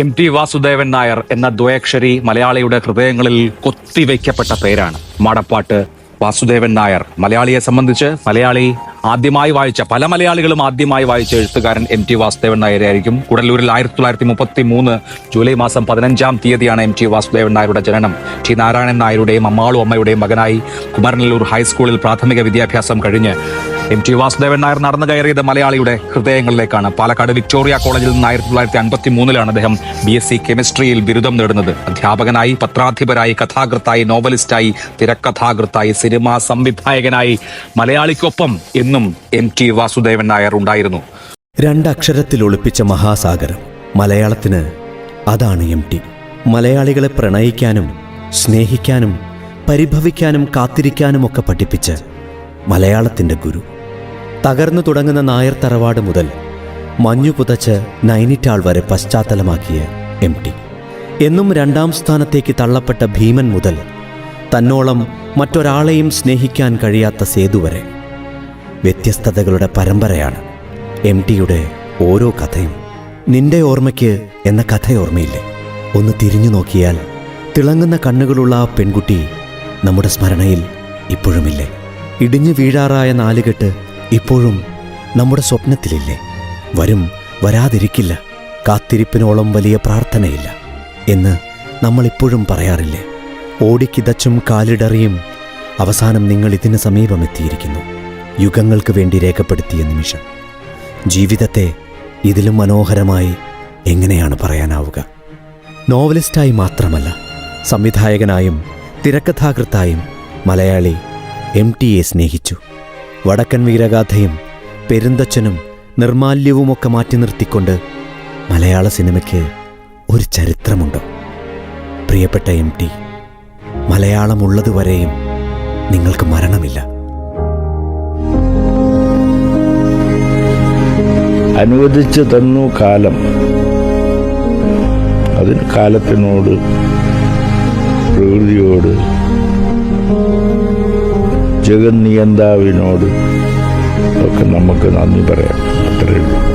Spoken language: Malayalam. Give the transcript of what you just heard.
എം ടി വാസുദേവൻ നായർ എന്ന ദ്വയക്ഷരി മലയാളിയുടെ ഹൃദയങ്ങളിൽ കൊത്തിവെക്കപ്പെട്ട പേരാണ്. മാടപ്പാട്ട് വാസുദേവൻ നായർ. മലയാളിയെ സംബന്ധിച്ച് മലയാളി ആദ്യമായി വായിച്ച പല മലയാളികളും ആദ്യമായി വായിച്ച എഴുത്തുകാരൻ എം ടി വാസുദേവൻ നായരായിരിക്കും. കുടലൂരിൽ ആയിരത്തി തൊള്ളായിരത്തി മുപ്പത്തി മൂന്ന് ജൂലൈ മാസം പതിനഞ്ചാം തീയതിയാണ് എം ടി വാസുദേവൻ നായരുടെ ജനനം. ടി നാരായണൻ നായരുടെയും അമ്മാളും അമ്മയുടെയും മകനായി കുമരനല്ലൂർ ഹൈസ്കൂളിൽ പ്രാഥമിക വിദ്യാഭ്യാസം കഴിഞ്ഞ് എം ടി വാസുദേവൻ നായർ നടന്നു കയറിയത് മലയാളിയുടെ ഹൃദയങ്ങളിലേക്കാണ്. പാലക്കാട് വിക്ടോറിയ കോളേജിൽ നിന്ന് ആയിരത്തി തൊള്ളായിരത്തി അൻപത്തി മൂന്നിലാണ് അദ്ദേഹം ബി എസ് സി കെമിസ്ട്രിയിൽ ബിരുദം നേടുന്നത്. അധ്യാപകനായി പത്രാധിപരായി കഥാകൃത്തായി നോവലിസ്റ്റായി തിരക്കഥാകൃത്തായി സിനിമാ സംവിധായകനായി മലയാളിക്കൊപ്പം എന്നും എം ടി വാസുദേവൻ നായർ ഉണ്ടായിരുന്നു. രണ്ടക്ഷരത്തിൽ ഒളിപ്പിച്ച മഹാസാഗരം മലയാളത്തിന് അതാണ് എം ടി. മലയാളികളെ പ്രണയിക്കാനും സ്നേഹിക്കാനും പരിഭവിക്കാനും കാത്തിരിക്കാനുമൊക്കെ പഠിപ്പിച്ച് മലയാളത്തിന്റെ ഗുരു. തകർന്നു തുടങ്ങുന്ന നായർ തറവാട് മുതൽ മഞ്ഞു പുതച്ച് നൈനിറ്റാൾ വരെ പശ്ചാത്തലമാക്കിയ എം ടി. എന്നും രണ്ടാം സ്ഥാനത്തേക്ക് തള്ളപ്പെട്ട ഭീമൻ മുതൽ തന്നോളം മറ്റൊരാളെയും സ്നേഹിക്കാൻ കഴിയാത്ത സേതു വരെ വ്യത്യസ്തതകളുടെ പരമ്പരയാണ് എം ടിയുടെ ഓരോ കഥയും. നിന്റെ ഓർമ്മയ്ക്ക് എന്ന കഥ ഓർമ്മയില്ലേ ഒന്ന് തിരിഞ്ഞു നോക്കിയാൽ തിളങ്ങുന്ന കണ്ണുകളുള്ള ആ പെൺകുട്ടി നമ്മുടെ സ്മരണയിൽ ഇപ്പോഴുമില്ലേ? ഇടിഞ്ഞു വീഴാറായ നാലുകെട്ട് ഇപ്പോഴും നമ്മുടെ സ്വപ്നത്തിലില്ലേ? വരും വരാതിരിക്കില്ല. കാത്തിരിപ്പിനോളം വലിയ പ്രാർത്ഥനയില്ല എന്ന് നമ്മളിപ്പോഴും പറയാറില്ലേ? ഓടിക്കിതച്ചും കാലിടറിയും അവസാനം നിങ്ങൾ ഇതിന് സമീപമെത്തിയിരിക്കുന്നു. യുഗങ്ങൾക്ക് വേണ്ടി രേഖപ്പെടുത്തിയ നിമിഷം. ജീവിതത്തെ ഇതിലും മനോഹരമായി എങ്ങനെയാണ് പറയാനാവുക? നോവലിസ്റ്റായി മാത്രമല്ല സംവിധായകനായും തിരക്കഥാകൃത്തായും മലയാളി എം ടിയെ സ്നേഹിച്ചു. വടക്കൻ വീരഗാഥയും പെരുന്തച്ഛനും നിർമാല്യവുമൊക്കെ മാറ്റി നിർത്തിക്കൊണ്ട് മലയാള സിനിമയ്ക്ക് ഒരു ചരിത്രമുണ്ട്. പ്രിയപ്പെട്ട എം ടി മലയാളമുള്ളതുവരെയും നിങ്ങൾക്ക് മരണമില്ല. അനുവദിച്ചു തന്നു കാലം. അതിന് കാലത്തിനോട് പ്രകൃതിയോട് ജഗന്നിയന്താവിനോട് ഒക്കെ നമുക്ക് നന്ദി പറയാം. അത്രയേ ഉള്ളൂ.